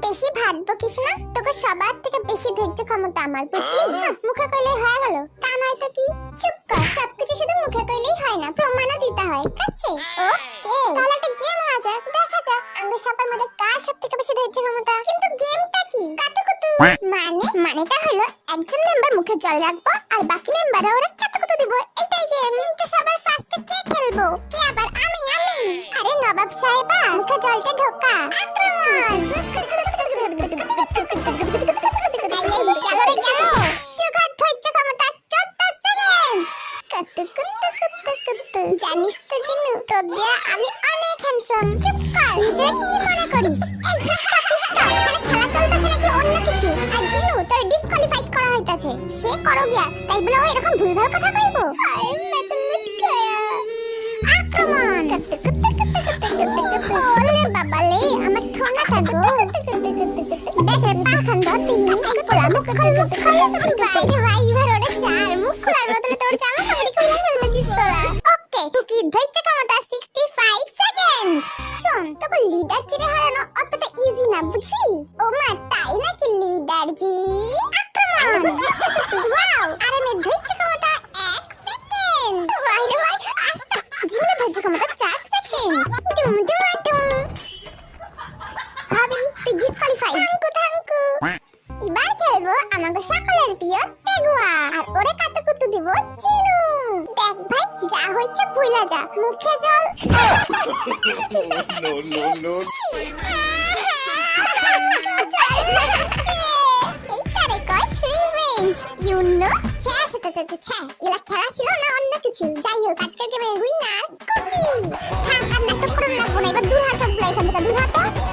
বেশি ভাত বকিস না তোকে সবার থেকে বেশি ধৈর্য ক্ষমতা আমার বুঝলি? হ্যাঁ, মুখে কইলেই হয়ে গেল। তা নয় তো কি? চুপ কর সবকিছু শুধু মুখে কইলেই হয় না প্রমাণও দিতে হয় ঠিক আছে? ওকে। তাহলে একটা গেম হয়ে যাক দেখা যাক আমাদের সবার মধ্যে কার সব থেকে বেশি ধৈর্য ক্ষমতা? কিন্তু গেমটা কি? কাতুকুতু। মানে? মানেটা হলো একজন মেম্বার মুখে জল রাখব আর বাকি মেম্বাররা ওরা কাতুকুতু দিব এটাই গেম কিন্তু সবার ফার্স্টে কে খেলব? কে আবার আমি? আমি? আরে নবাব সাহেবা মুখে জলটা ঢোকা। আক্রমণ! জানিস তো জিনু তোর দিয়ে আমি অনেক হ্যান্ডসাম চুপ কর। নিজে কি মনে করিস? এই স্টপ স্টপ এখানে খেলা চলতেছে নাকি অন্য কিছু? আর জিনু তোর ডিসকোয়ালিফাইড করা হইতাছে। সে করো গিয়া তাই বলে ও এরকম ভুলভাল কথা কইবো? হায় মেদলুট খায়া আক্রমণ। ওলে বাবালে আমার ঠোঙা থাকো দেখ দেখের পাখান ধরতে পোলা মুখ বাইরে ভাই এবার ওরে জামা কাপড় খুলে ফেলতেছিস তোরা ওকে তুই ধৈর্য ক্ষমতা 65 সেকেন্ড শোন তোকে লিডার চিরে হারানো অতটা ইজি না বুঝলি ও মা তাই নাকি লিডার জি আক্রমণ ওয়াও আরে মে ধৈর্য ক্ষমতা 1 সেকেন্ড ভাই রে ভাই আস্তে জীবনে ধৈর্য ক্ষমতা 4 সেকেন্ড দুম দুম দুম ভাবি তুই ডিসকোয়ালিফাই থাঙ্কু থাঙ্কু এবার খেলব আমাকে সকলের প্রিয় তেগুয়া আর ওরে কাতুকুতু দিব চিনু দেখ ভাই যা হইছে ভুলা যা মুখে জল no, no, no. এইটারে কয় রিভেঞ্জ ইউ নো ছ্যা ছ্যা ছ্যা ছ্যা খেলা ছিল না অন্য কিছু যাই হোক আজকে